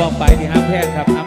ปองไปที่ห้างแพงครับ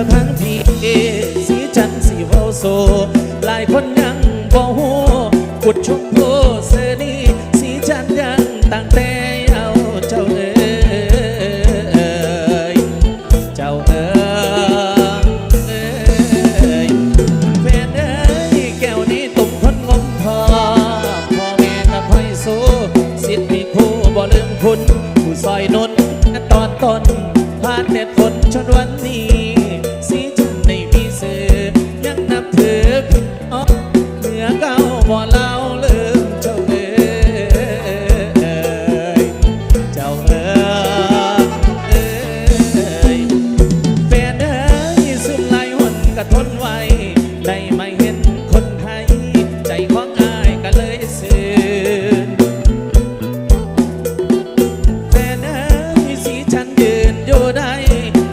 จ้าทั้งทีสีจันสีเว้าโซ หลายคนยังบ่ฮู้กุดชมพูเสนีสีจันยังตั้งแต่เอาเจ้าเอ้ยเจ้าเอ้ยแม่เอ้ยแก้วนี้ตุ่มคนงมทอพ่อแม่ก็ค่อยสู้สิทธิ์มีครูบ่ลืมคุณผู้ซอยหนุนตอนต้นผ่านเด็ดฝนจนวัน เก่าบ่เล่าลืมเจ้าเอ้ยเจ้าเอ้ยแฟนเอ้ยซึมไหลหนกระทนไว้ได้ไม่เห็นคนไทย ใจของอายก็เลยสื่นแฟนเอ้ยสีฉันยืนอยู่ได้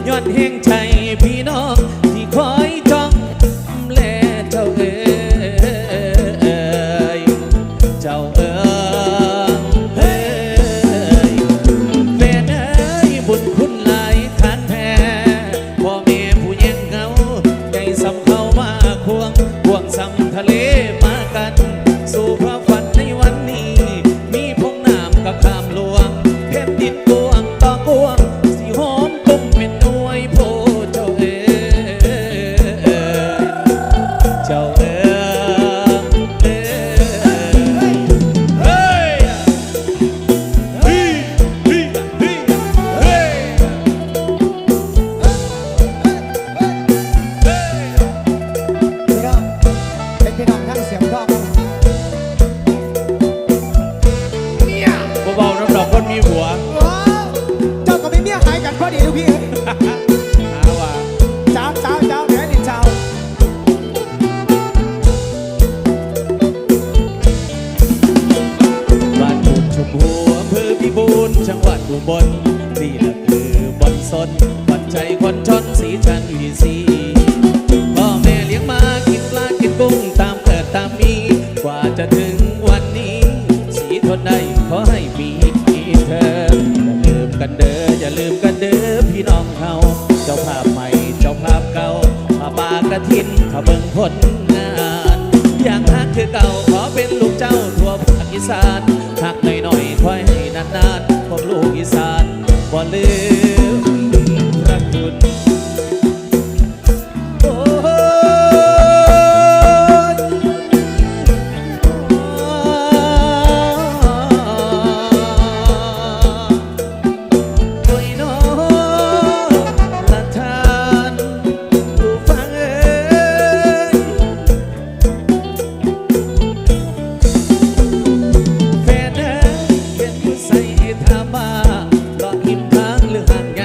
ย้อนแห่งใจ ดีลูกพี่หาว่าเจ้าเจ้าเจ้าแม่ดิเจ้าบ้านบุญชมพูอำเภอพิบูลจังหวัดอุบลนี่แหละคือบอนสนบันใจคนชนสีชันวีสีพ่อแม่เลี้ยงมากินปลากินกุ้งตามเกิดตามมีกว่าจะถึงวันนี้ สีทนได้ขอให้มีเธออย่าลืมกันเด้ออย่าลืมกันาภาพใหม่ เจ้าภาพเก่าผาปากระถินถ้าเบิ่งผลงานอย่างฮักคือเก่าขอเป็นลูกเจ้าทั่วภาคอีสานฮักหน่อยๆคอยให้นานๆควกลูกอีสานบ่ลืม ทามาก็หิมทางหรือห่างงพี่น้องเหนือพี่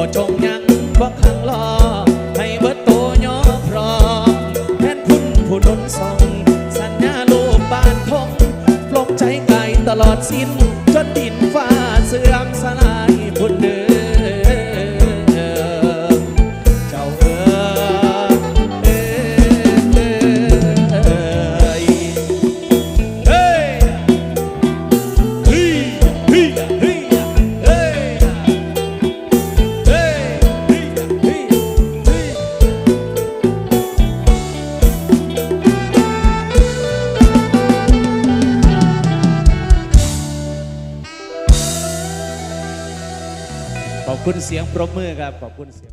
บ่จงยังบ่ขังรอให้เบิดโตยอพรอแทนคุณผู้นุนสอง สัญญาโลบานทงปลงใจกายตลอดสิ้น จนดินฟ้าเสื่อม คุณเสียงปรบมือครับ ขอบคุณเสียง